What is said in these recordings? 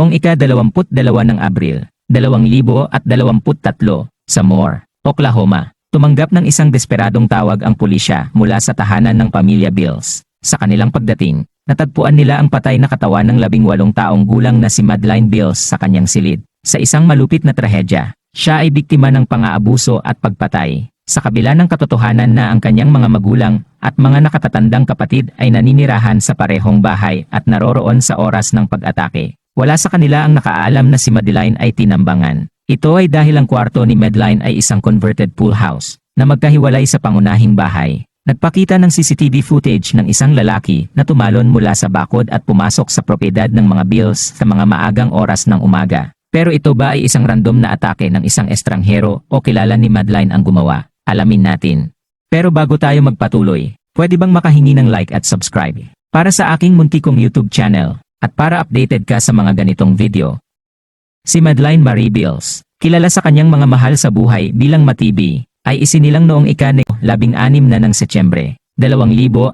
Noong ika-22 ng Abril, 2023, sa Moore, Oklahoma, tumanggap ng isang desperadong tawag ang pulisya mula sa tahanan ng pamilya Bills. Sa kanilang pagdating, natagpuan nila ang patay na katawan ng labing walong taong gulang na si Madeline Bills sa kanyang silid. Sa isang malupit na trahedya, siya ay biktima ng pang-aabuso at pagpatay. Sa kabila ng katotohanan na ang kanyang mga magulang at mga nakatatandang kapatid ay naninirahan sa parehong bahay at naroroon sa oras ng pag-atake. Wala sa kanila ang nakaalam na si Madeline ay tinambangan. Ito ay dahil ang kwarto ni Madeline ay isang converted pool house na magkahiwalay sa pangunahing bahay. Nagpakita ng CCTV footage ng isang lalaki na tumalon mula sa bakod at pumasok sa propiedad ng mga bills sa mga maagang oras ng umaga. Pero ito ba ay isang random na atake ng isang estranghero o kilala ni Madeline ang gumawa? Alamin natin. Pero bago tayo magpatuloy, pwede bang makahingi ng like at subscribe para sa aking muntikong YouTube channel at para updated ka sa mga ganitong video. Si Madeline Marie Bills, kilala sa kanyang mga mahal sa buhay bilang Matibi, ay isinilang noong ikane labing anim na ng Setyembre, 2004,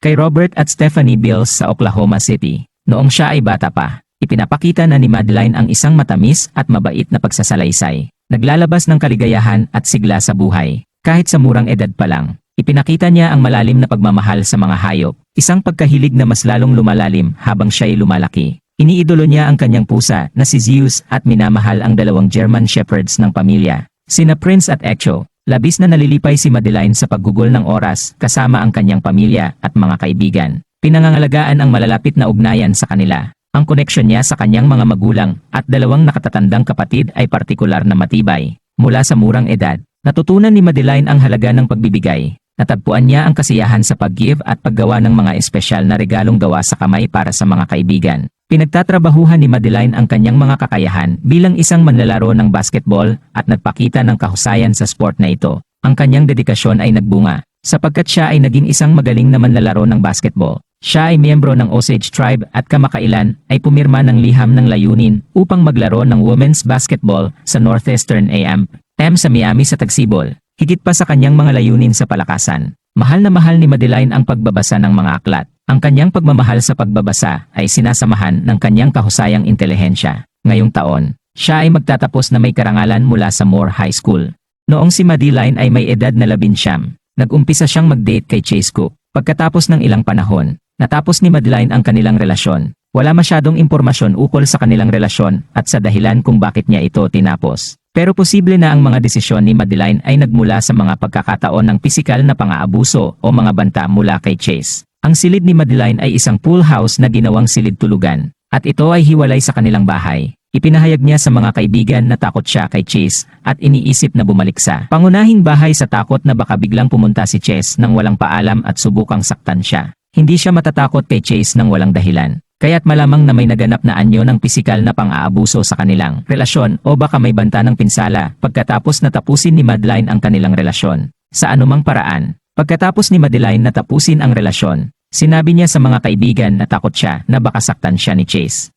kay Robert at Stephanie Bills sa Oklahoma City. Noong siya ay bata pa, ipinapakita na ni Madeline ang isang matamis at mabait na pagsasalaysay. Naglalabas ng kaligayahan at sigla sa buhay. Kahit sa murang edad pa lang, ipinakita niya ang malalim na pagmamahal sa mga hayop, isang pagkahilig na mas lalong lumalalim habang siya'y lumalaki. Iniidolo niya ang kanyang pusa na si Zeus at minamahal ang dalawang German Shepherds ng pamilya. Sina Prince at Echo, labis na nalilipay si Madeline sa paggugol ng oras kasama ang kanyang pamilya at mga kaibigan. Pinangangalagaan ang malalapit na ugnayan sa kanila. Ang koneksyon niya sa kanyang mga magulang at dalawang nakatatandang kapatid ay partikular na matibay. Mula sa murang edad, natutunan ni Madeline ang halaga ng pagbibigay. Natagpuan niya ang kasiyahan sa pag-give at paggawa ng mga espesyal na regalong gawa sa kamay para sa mga kaibigan. Pinagtatrabahuhan ni Madeline ang kanyang mga kakayahan bilang isang manlalaro ng basketball at nagpakita ng kahusayan sa sport na ito. Ang kanyang dedikasyon ay nagbunga sapagkat siya ay naging isang magaling na manlalaro ng basketball. Siya ay miyembro ng Osage Tribe at kamakailan ay pumirma ng liham ng layunin upang maglaro ng women's basketball sa Northeastern AM. M sa Miami sa Tagsibol. Higit pa sa kanyang mga layunin sa palakasan. Mahal na mahal ni Madeline ang pagbabasa ng mga aklat. Ang kanyang pagmamahal sa pagbabasa ay sinasamahan ng kanyang kahusayang intelihensya. Ngayong taon, siya ay magtatapos na may karangalan mula sa Moore High School. Noong si Madeline ay may edad na labinsyam, nag-umpisa siyang mag-date kay Chase Cook. Pagkatapos ng ilang panahon, natapos ni Madeline ang kanilang relasyon. Wala masyadong impormasyon ukol sa kanilang relasyon at sa dahilan kung bakit niya ito tinapos. Pero posible na ang mga desisyon ni Madeline ay nagmula sa mga pagkakataon ng pisikal na pang-aabuso o mga banta mula kay Chase. Ang silid ni Madeline ay isang pool house na ginawang silid tulugan, at ito ay hiwalay sa kanilang bahay. Ipinahayag niya sa mga kaibigan na takot siya kay Chase at iniisip na bumalik sa pangunahing bahay sa takot na baka biglang pumunta si Chase nang walang paalam at subukang saktan siya. Hindi siya matatakot kay Chase nang walang dahilan. Kaya't malamang na may naganap na anyo ng pisikal na pang-aabuso sa kanilang relasyon o baka may banta ng pinsala pagkatapos na tapusin ni Madeline ang kanilang relasyon. Sa anumang paraan, pagkatapos ni Madeline na tapusin ang relasyon, Sinabi niya sa mga kaibigan na takot siya na baka saktan siya ni Chase.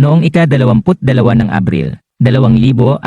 Noong ika-22 ng Abril, 2023,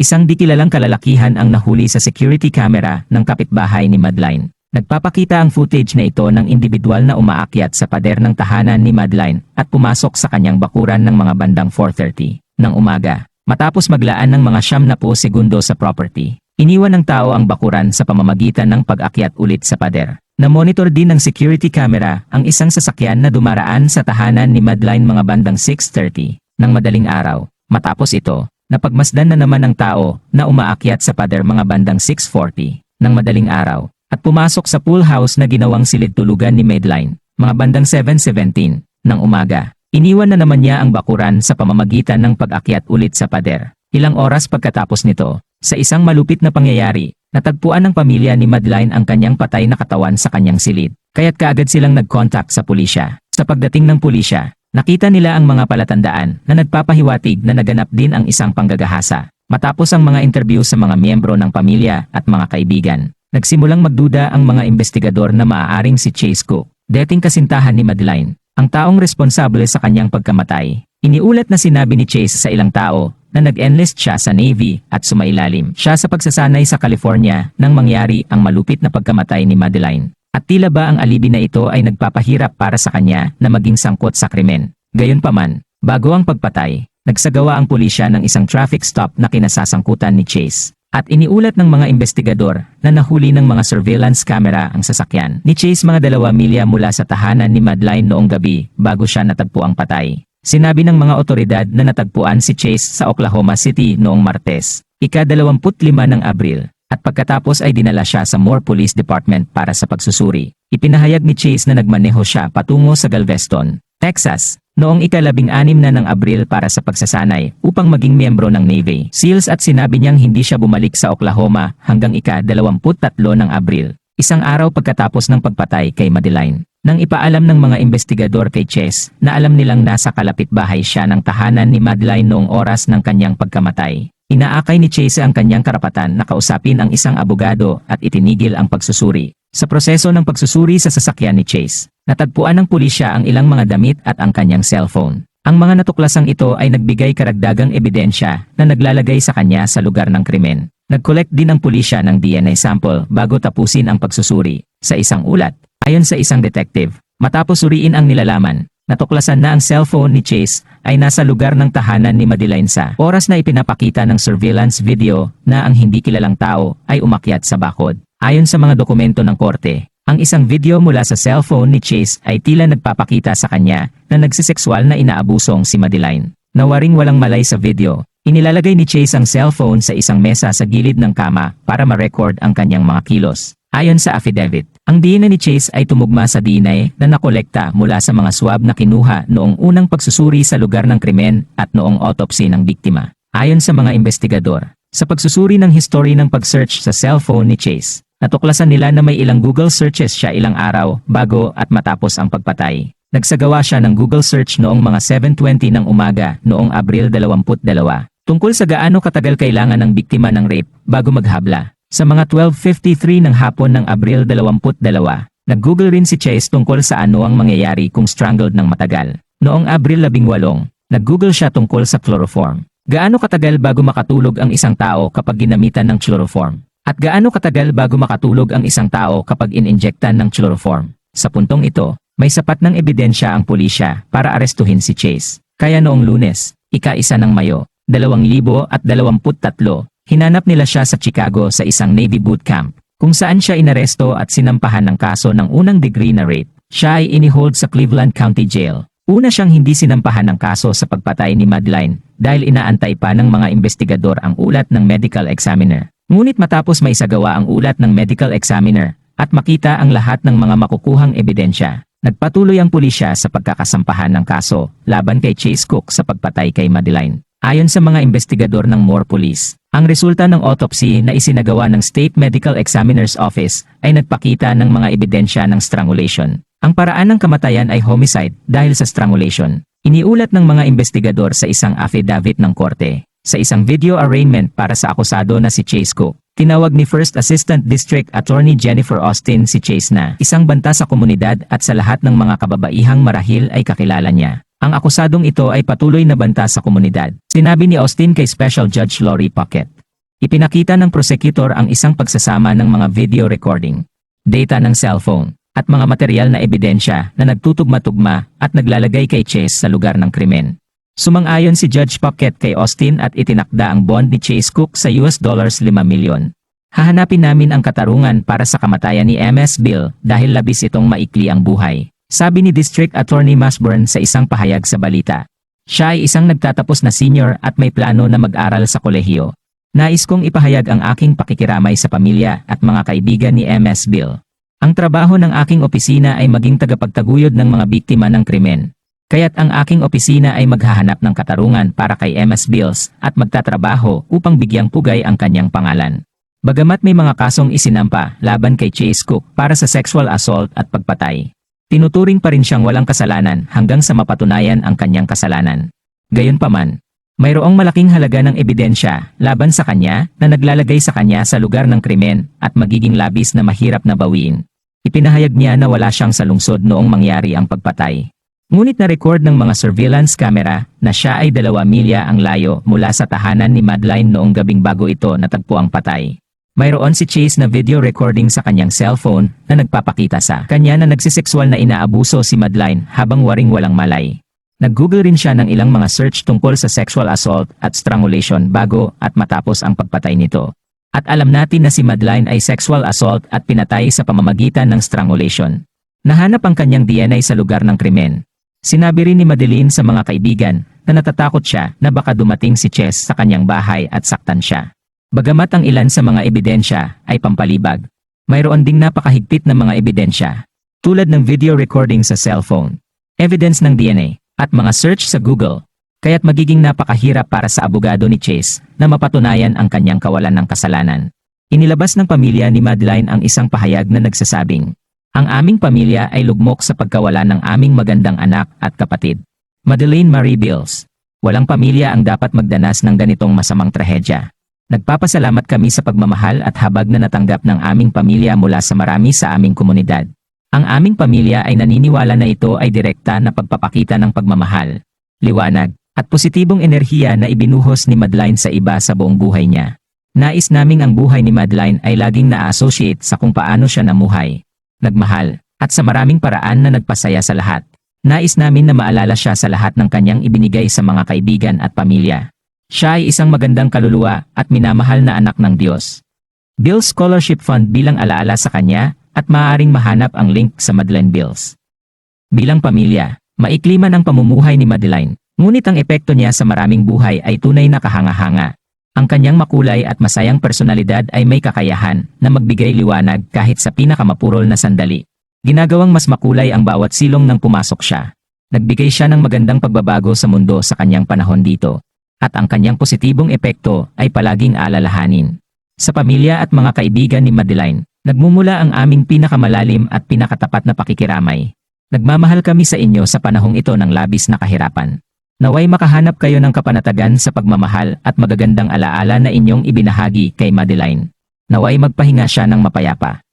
isang di kilalang kalalakihan ang nahuli sa security camera ng kapitbahay ni Madeline. Nagpapakita ang footage na ito ng individual na umaakyat sa pader ng tahanan ni Madeline at pumasok sa kanyang bakuran ng mga bandang 4.30 ng umaga. Matapos maglaan ng mga siyam na po segundo sa property, iniwan ng tao ang bakuran sa pamamagitan ng pag-akyat ulit sa pader. Na-monitor din ng security camera ang isang sasakyan na dumaraan sa tahanan ni Madeline mga bandang 6.30 ng madaling araw. Matapos ito, napagmasdan na naman ng tao na umaakyat sa pader mga bandang 6.40 ng madaling araw at pumasok sa pool house na ginawang silid tulugan ni Madeline mga bandang 7.17 ng umaga. Iniwan na naman niya ang bakuran sa pamamagitan ng pag-akyat ulit sa pader. Ilang oras pagkatapos nito, sa isang malupit na pangyayari, Natagpuan ng pamilya ni Madeline ang kanyang patay na katawan sa kanyang silid, kaya't kaagad silang nag-contact sa pulisya. Sa pagdating ng pulisya, nakita nila ang mga palatandaan na nagpapahiwatig na naganap din ang isang panggagahasa. Matapos ang mga interview sa mga miyembro ng pamilya at mga kaibigan, nagsimulang magduda ang mga investigador na maaaring si Chase Cook, dating kasintahan ni Madeline, ang taong responsable sa kanyang pagkamatay. Iniulat na sinabi ni Chase sa ilang tao na nag-enlist siya sa Navy at sumailalim siya sa pagsasanay sa California nang mangyari ang malupit na pagkamatay ni Madeline. At tila ba ang alibi na ito ay nagpapahirap para sa kanya na maging sangkot sa krimen. Gayunpaman, Bago ang pagpatay, nagsagawa ang pulisya ng isang traffic stop na kinasasangkutan ni Chase. At iniulat ng mga investigador na nahuli ng mga surveillance camera ang sasakyan ni Chase mga dalawa milya mula sa tahanan ni Madeline noong gabi bago siya natagpo ang patay. Sinabi ng mga otoridad na natagpuan si Chase sa Oklahoma City noong Martes, ika-25 ng Abril, at pagkatapos ay dinala siya sa Moore Police Department para sa pagsusuri. Ipinahayag ni Chase na nagmaneho siya patungo sa Galveston, Texas, noong ikalabing-anim na ng Abril para sa pagsasanay upang maging miyembro ng Navy SEALs at sinabi niyang hindi siya bumalik sa Oklahoma hanggang ika-23 ng Abril, isang araw pagkatapos ng pagpatay kay Madeline. Nang ipaalam ng mga investigador kay Chess na alam nilang nasa kalapit bahay siya ng tahanan ni Madeline noong oras ng kanyang pagkamatay. Inaakay ni Chase ang kanyang karapatan na kausapin ang isang abogado at itinigil ang pagsusuri. Sa proseso ng pagsusuri sa sasakyan ni Chase, natagpuan ng pulisya ang ilang mga damit at ang kanyang cellphone. Ang mga natuklasang ito ay nagbigay karagdagang ebidensya na naglalagay sa kanya sa lugar ng krimen. Nag-collect din ang pulisya ng DNA sample bago tapusin ang pagsusuri. Sa isang ulat, ayon sa isang detective, matapos suriin ang nilalaman, natuklasan na ang cellphone ni Chase ay nasa lugar ng tahanan ni Madeline sa oras na ipinapakita ng surveillance video na ang hindi kilalang tao ay umakyat sa bakod. Ayon sa mga dokumento ng korte, ang isang video mula sa cellphone ni Chase ay tila nagpapakita sa kanya na nagsisekswal na inaabusong si Madeline. Nawaring walang malay sa video, inilalagay ni Chase ang cellphone sa isang mesa sa gilid ng kama para ma-record ang kanyang mga kilos. Ayon sa affidavit, ang DNA ni Chase ay tumugma sa DNA na nakolekta mula sa mga swab na kinuha noong unang pagsusuri sa lugar ng krimen at noong autopsy ng biktima. Ayon sa mga investigador, sa pagsusuri ng history ng pag-search sa cellphone ni Chase, natuklasan nila na may ilang Google searches siya ilang araw bago at matapos ang pagpatay. Nagsagawa siya ng Google search noong mga 7.20 ng umaga noong Abril 22 tungkol sa gaano katagal kailangan ng biktima ng rape bago maghabla. Sa mga 12.53 ng hapon ng Abril 22, nag-google rin si Chase tungkol sa ano ang mangyayari kung strangled ng matagal. Noong Abril 18, nag-google siya tungkol sa chloroform. Gaano katagal bago makatulog ang isang tao kapag ginamitan ng chloroform? At gaano katagal bago makatulog ang isang tao kapag ininjektan ng chloroform? Sa puntong ito, may sapat ng ebidensya ang pulisya para arestuhin si Chase. Kaya noong lunes, ika-isa ng Mayo, 2023, hinanap nila siya sa Chicago sa isang Navy boot camp, kung saan siya inaresto at sinampahan ng kaso ng unang degree na rape. Siya ay inihold sa Cleveland County Jail. Una siyang hindi sinampahan ng kaso sa pagpatay ni Madeline dahil inaantay pa ng mga investigador ang ulat ng medical examiner. Ngunit matapos may sagawa ang ulat ng medical examiner at makita ang lahat ng mga makukuhang ebidensya, nagpatuloy ang pulisya sa pagkakasampahan ng kaso laban kay Chase Cook sa pagpatay kay Madeline. Ayon sa mga investigador ng Moore Police, ang resulta ng autopsy na isinagawa ng State Medical Examiner's Office ay nagpakita ng mga ebidensya ng strangulation. Ang paraan ng kamatayan ay homicide dahil sa strangulation. Iniulat ng mga investigador sa isang affidavit ng korte. Sa isang video arraignment para sa akusado na si Chase Cook, tinawag ni First Assistant District Attorney Jennifer Austin si Chase na isang banta sa komunidad at sa lahat ng mga kababaihang marahil ay kakilala niya. Ang akusadong ito ay patuloy na banta sa komunidad. Sinabi ni Austin kay Special Judge Lori Pocket. Ipinakita ng prosecutor ang isang pagsasama ng mga video recording, data ng cellphone, at mga material na ebidensya na nagtutugma-tugma at naglalagay kay Chase sa lugar ng krimen. Sumang-ayon si Judge Pocket kay Austin at itinakda ang bond ni Chase Cook sa US dollars 5 milyon. Hahanapin namin ang katarungan para sa kamatayan ni MS Bill dahil labis itong maikli ang buhay. Sabi ni District Attorney Masburn sa isang pahayag sa balita. Siya ay isang nagtatapos na senior at may plano na mag-aral sa kolehiyo. Nais kong ipahayag ang aking pakikiramay sa pamilya at mga kaibigan ni MS Bill. Ang trabaho ng aking opisina ay maging tagapagtaguyod ng mga biktima ng krimen. Kaya't ang aking opisina ay maghahanap ng katarungan para kay MS Bills at magtatrabaho upang bigyang pugay ang kanyang pangalan. Bagamat may mga kasong isinampa laban kay Chase Cook para sa sexual assault at pagpatay, tinuturing pa rin siyang walang kasalanan hanggang sa mapatunayan ang kanyang kasalanan. Gayunpaman, mayroong malaking halaga ng ebidensya laban sa kanya na naglalagay sa kanya sa lugar ng krimen at magiging labis na mahirap na bawiin. Ipinahayag niya na wala siyang sa lungsod noong mangyari ang pagpatay. Ngunit na-record ng mga surveillance camera na siya ay dalawa milya ang layo mula sa tahanan ni Madeline noong gabing bago ito natagpo ang patay. Mayroon si Chase na video recording sa kanyang cellphone na nagpapakita sa kanya na nagsisekswal na inaabuso si Madeline habang waring walang malay. Nag-google rin siya ng ilang mga search tungkol sa sexual assault at strangulation bago at matapos ang pagpatay nito. At alam natin na si Madeline ay sexual assault at pinatay sa pamamagitan ng strangulation. Nahanap ang kanyang DNA sa lugar ng krimen. Sinabi rin ni Madeline sa mga kaibigan na natatakot siya na baka dumating si Chess sa kanyang bahay at saktan siya. Bagamat ang ilan sa mga ebidensya ay pampalibag, mayroon ding napakahigpit na mga ebidensya, tulad ng video recording sa cellphone, evidence ng DNA, at mga search sa Google, kaya't magiging napakahirap para sa abogado ni Chase na mapatunayan ang kanyang kawalan ng kasalanan. Inilabas ng pamilya ni Madeline ang isang pahayag na nagsasabing, Ang aming pamilya ay lugmok sa pagkawala ng aming magandang anak at kapatid. Madeline Marie Bills. Walang pamilya ang dapat magdanas ng ganitong masamang trahedya. Nagpapasalamat kami sa pagmamahal at habag na natanggap ng aming pamilya mula sa marami sa aming komunidad. Ang aming pamilya ay naniniwala na ito ay direkta na pagpapakita ng pagmamahal, liwanag, at positibong enerhiya na ibinuhos ni Madeline sa iba sa buong buhay niya. Nais naming ang buhay ni Madeline ay laging na-associate sa kung paano siya namuhay, nagmahal, at sa maraming paraan na nagpasaya sa lahat. Nais namin na maalala siya sa lahat ng kanyang ibinigay sa mga kaibigan at pamilya. Siya ay isang magandang kaluluwa at minamahal na anak ng Diyos. Bill Scholarship Fund bilang alaala sa kanya at maaaring mahanap ang link sa Madeline Bills. Bilang pamilya, maikli man ang pamumuhay ni Madeline, ngunit ang epekto niya sa maraming buhay ay tunay na kahanga-hanga. Ang kanyang makulay at masayang personalidad ay may kakayahan na magbigay liwanag kahit sa pinakamapurol na sandali. Ginagawang mas makulay ang bawat silong nang pumasok siya. Nagbigay siya ng magandang pagbabago sa mundo sa kanyang panahon dito. At ang kanyang positibong epekto ay palaging alalahanin. Sa pamilya at mga kaibigan ni Madeline, nagmumula ang aming pinakamalalim at pinakatapat na pakikiramay. Nagmamahal kami sa inyo sa panahong ito ng labis na kahirapan. Naway makahanap kayo ng kapanatagan sa pagmamahal at magagandang alaala na inyong ibinahagi kay Madeline. Naway magpahinga siya ng mapayapa.